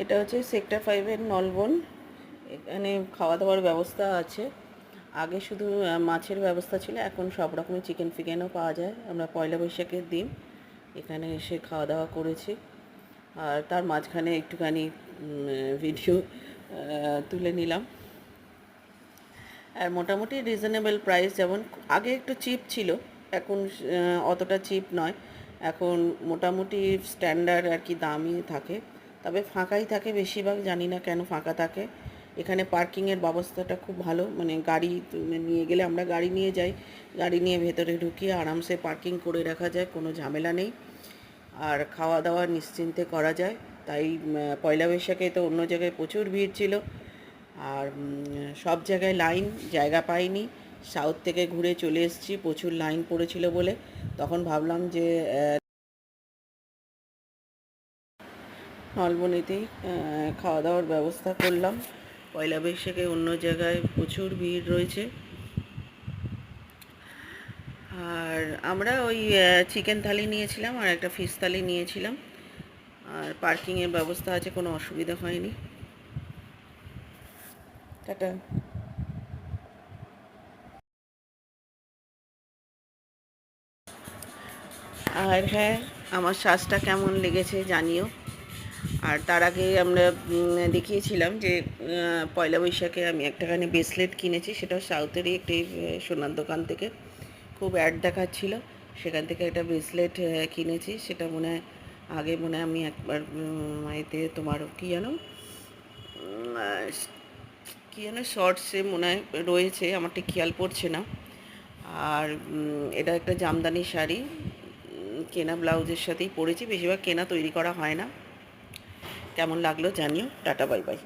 এটা হচ্ছে সেক্টর ফাইভের নলবন। এখানে খাওয়া দাওয়ার ব্যবস্থা আছে। আগে শুধু মাছের ব্যবস্থা ছিল, এখন সব রকমের চিকেন ফিকেনও পাওয়া যায়। আমরা পয়লা বৈশাখের দিন এখানে এসে খাওয়া দাওয়া করেছি। আর তার মাঝখানে একটুখানি ভিডিও তুলে নিলাম। আর মোটামুটি রিজনেবল প্রাইস যেমন, আগে একটু চিপ ছিল, এখন অতটা চিপ নয়। এখন মোটামুটি স্ট্যান্ডার্ড আর কি দামই থাকে। তবে ফাঁকাই থাকে বেশিরভাগ, জানি না কেন ফাঁকা থাকে। এখানে পার্কিংয়ের ব্যবস্থাটা খুব ভালো মানে গাড়ি নিয়ে গেলে আমরা গাড়ি নিয়ে যাই। গাড়ি নিয়ে ভেতরে ঢুকিয়ে আরামসে পার্কিং করে রাখা যায়, কোনো ঝামেলা নেই। আর খাওয়া দাওয়া নিশ্চিন্তে করা যায়। তাই পয়লা বৈশাখে তো অন্য জায়গায় প্রচুর ভিড় ছিল। আর সব জায়গায় লাইন, জায়গা পাইনি। সাউথ থেকে ঘুরে চলে এসেছি, প্রচুর লাইন পড়েছিল বলে। তখন ভাবলাম যে আহ, খাওয়া দাওয়ার ব্যবস্থা করলাম। পয়লা বৈশাখে অন্য জায়গায় প্রচুর ভিড় রয়েছে। আর আমরা ওই চিকেন থালি নিয়েছিলাম আর একটা ফিশ থালি নিয়েছিলাম। আর পার্কিংয়ের ব্যবস্থা আছে কোনো অসুবিধা হয়নি। টাটা। আর হ্যাঁ আমার শ্বাসটা কেমন লেগেছে জানিও। আর তার আগে আমরা দেখিয়েছিলাম যে পয়লা বৈশাখে আমি একটাখানি ব্রেসলেট কিনেছি সেটা সাউথেরই একটি সোনার দোকান থেকে। খুব অ্যাড দেখাচ্ছিল। সেখান থেকে একটা ব্রেসলেট কিনেছি। সেটা মনে হয়, আগে মনে আমি একবার এতে তোমার কী জানো? কী যেন শর্টসে মনে হয় রয়েছে, আমার ঠিক খেয়াল পড়ছে না। আর এটা একটা জামদানি শাড়ি কেনা ব্লাউজের সাথেই পরেছি। বেশিরভাগ কেনা তৈরি করা হয় না। কেমন লাগল জানিও টাটা বাই বাই।